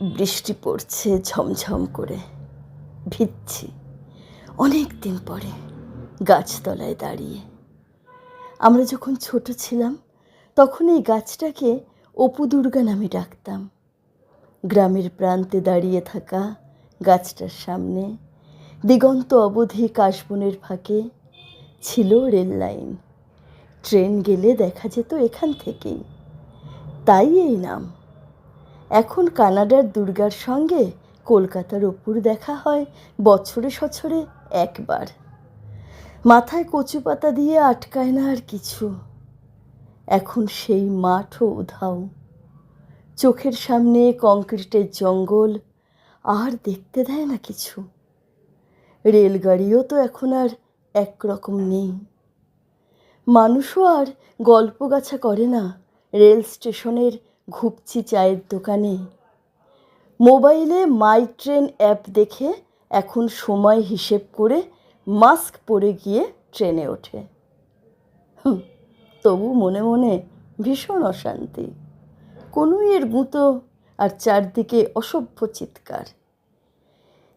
বৃষ্টি পড়ছে ঝমঝম করে। ভিজছি। অনেক দিন পরে গাছতলায় দাঁড়িয়ে। আমরা যখন ছোট ছিলাম, তখন এই গাছটাকে অপু দুর্গা নামে ডাকতাম। গ্রামের প্রান্তে দাঁড়িয়ে থাকা গাছটার সামনে দিগন্ত অবধি কাশবনের ফাঁকে ছিল রেল লাইন। ট্রেন গেলে দেখা যেত এখান থেকেই। তাই এই নাম। এখন কানাডার দুর্গার সঙ্গে কলকাতার ওপর দেখা হয় বছরে সছরে একবার। মাথায় কচু পাতা দিয়ে আটকায় না আর কিছু। এখন সেই মাঠও উধাও। চোখের সামনে কংক্রিটের জঙ্গল, আর দেখতে দেয় না কিছু। রেলগাড়িও তো এখন আর একরকম নেই। মানুষও আর গল্পগাছা করে না রেল স্টেশনের ঘুপচি চায়ের দোকানে। মোবাইলে মাই ট্রেন অ্যাপ দেখে এখন সময় হিসেব করে মাস্ক পরে গিয়ে ট্রেনে ওঠে। তবু মনে মনে ভীষণ অশান্তি। কনুইয়ের গুঁতো আর চারদিকে অসভ্য চিৎকার।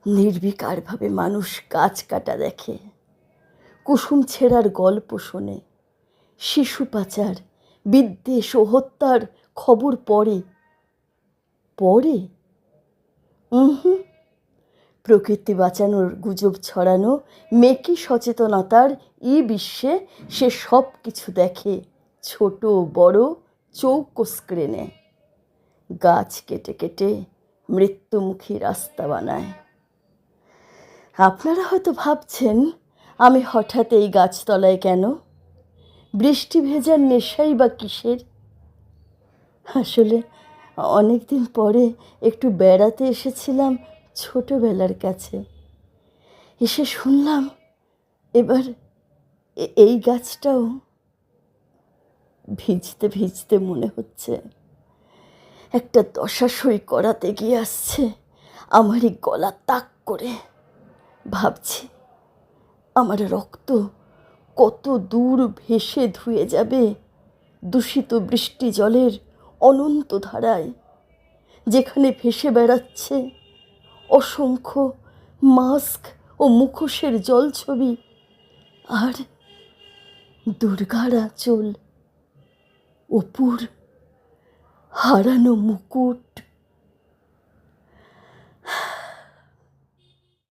নির্বিকারভাবে মানুষ গাছ কাটা দেখে। কুসুম ছেঁড়ার গল্প শোনে। শিশু পাচার, বিদ্বেষ ও হত্যার খবর পড়ে। পড়ে? হুম প্রকৃতি বাঁচানোর গুজব ছড়ানো মেকি সচেতনতার ই বিশ্বে সে সব কিছু দেখে, ছোট, বড়, চৌকো স্ক্রিনে। গাছ কেটে কেটে মৃত্যুমুখী রাস্তা বানায়। আপনারা হয়তো ভাবছেন, আমি হঠাৎ এই গাছতলায় কেন? বৃষ্টি ভেজার নেশাই বা কিসের? আসলে অনেক দিন পরে একটু বেড়াতে এসেছিলাম ছোটোবেলার কাছে। এসে শুনলাম এবার এই গাছটাও ভিজতে ভিজতে মনে হচ্ছে। একটা দশা সই করাতে গিয়ে আসছে, আমারই গলা তাক করে। ভাবছি আমার রক্ত কত দূর ভেসে ধুয়ে যাবে, দূষিত বৃষ্টি জলের অনন্ত ধারায় যেখানে ভেসে বেড়াচ্ছে অসংখ্য মাস্ক ও মুখোশের জলছবি আর দুর্গারা আঁচল অপুর হারানো মুকুট।